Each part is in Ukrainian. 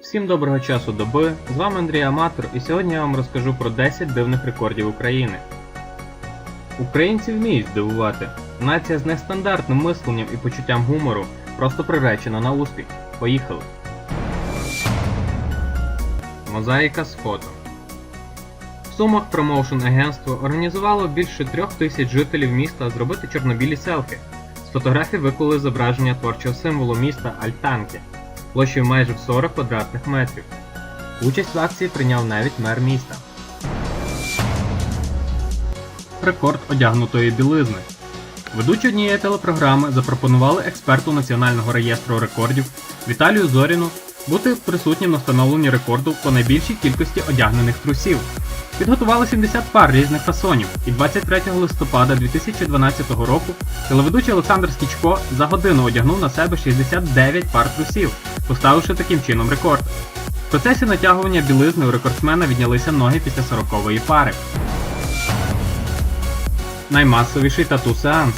Всім доброго часу доби, з вами Андрій Аматор, і сьогодні я вам розкажу про 10 дивних рекордів України. Українці вміють здивувати. Нація з нестандартним мисленням і почуттям гумору просто приречена на успіх. Поїхали! Мозаїка з фото. В Сумах промоушен агентство організувало більше трьох тисяч жителів міста зробити чорнобілі селфі. З фотографій виклали зображення творчого символу міста Альтанки площею майже в 40 квадратних метрів. Участь в акції прийняв навіть мер міста. Рекорд одягнутої білизни. Ведучі однієї телепрограми запропонували експерту Національного реєстру рекордів Віталію Зоріну бути присутнім на встановленні рекорду по найбільшій кількості одягнених трусів. Підготували 70 пар різних фасонів, і 23 листопада 2012 року телеведучий Олександр Скічко за годину одягнув на себе 69 пар трусів, поставивши таким чином рекорд. В процесі натягування білизни у рекордсмена віднялися ноги після 40-ї пари. Наймасовіший тату сеанс.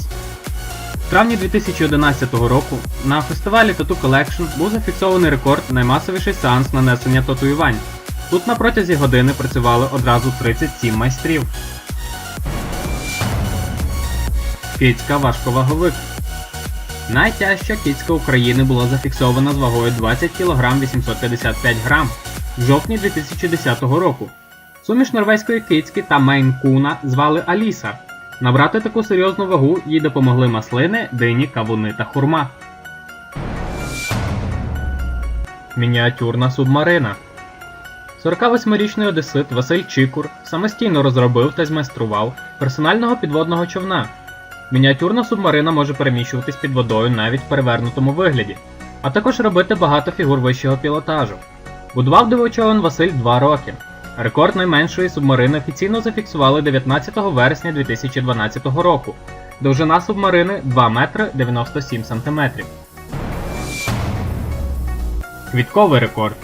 В травні 2011 року на фестивалі Tattoo Collection був зафіксований рекорд наймасовіший сеанс нанесення татуювань. Тут на протязі години працювали одразу 37 майстрів. Кицька важковаговик. Найтяжча кицька України була зафіксована з вагою 20 кг 855 г в жовтні 2010 року. Суміш норвезької кицьки та мейн-куна звали Аліса. Набрати таку серйозну вагу їй допомогли маслини, дині, кавуни та хурма. Мініатюрна субмарина. 48-річний одесит Василь Чікур самостійно розробив та змайстрував персонального підводного човна. Мініатюрна субмарина може переміщуватись під водою навіть в перевернутому вигляді, а також робити багато фігур вищого пілотажу. Будував дивочовен Василь 2 роки. Рекорд найменшої субмарини офіційно зафіксували 19 вересня 2012 року. Довжина субмарини 2 метри 97 см. Квітковий рекорд.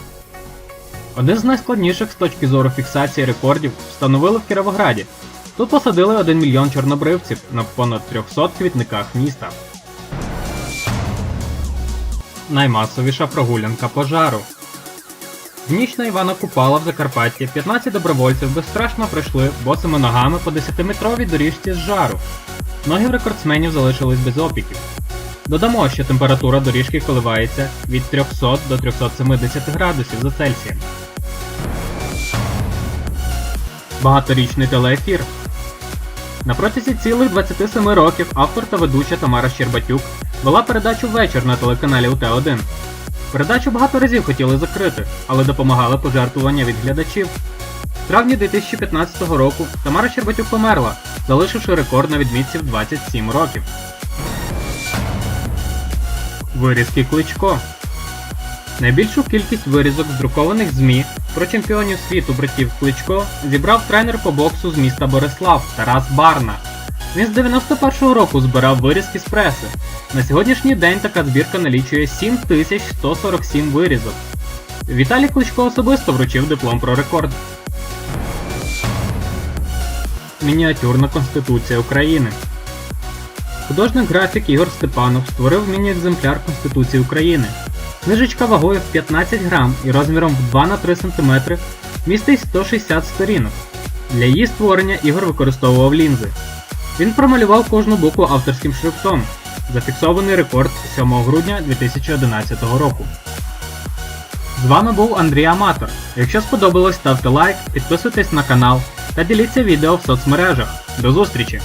Один з найскладніших з точки зору фіксації рекордів встановили в Кіровограді. Тут посадили 1 мільйон чорнобривців на понад 300 квітниках міста. Наймасовіша прогулянка пожару. В ніч на Івана Купала в Закарпатті 15 добровольців безстрашно пройшли босими ногами по 10-метровій доріжці з жару. Ноги в рекордсменів залишились без опіків. Додамо, що температура доріжки коливається від 300 до 370 градусів за Цельсієм. Багаторічний телеефір. На протязі цілих 27 років автор та ведуча Тамара Щербатюк вела передачу вечір на телеканалі УТ1. Передачу багато разів хотіли закрити, але допомагали пожертвування від глядачів. В травні 2015 року Тамара Щербатюк померла, залишивши рекорд на відмітці в 27 років. Вирізки Кличко. Найбільшу кількість вирізок з друкованих ЗМІ про чемпіонів світу братів Кличко зібрав тренер по боксу з міста Борислав Тарас Барна. Він з 91-го року збирав вирізки з преси. На сьогоднішній день така збірка налічує 7147 вирізок. Віталій Кличко особисто вручив диплом про рекорд. Мініатюрна Конституція України. Художник графік Ігор Степанов створив міні-екземпляр Конституції України. Книжечка вагою в 15 грам і розміром в 2 на 3 см містить 160 сторінок. Для її створення Ігор використовував лінзи. Він промалював кожну букву авторським шрифтом. Зафіксований рекорд 7 грудня 2011 року. З вами був Андрій Аматор. Якщо сподобалось, ставте лайк, підписуйтесь на канал та діліться відео в соцмережах. До зустрічі!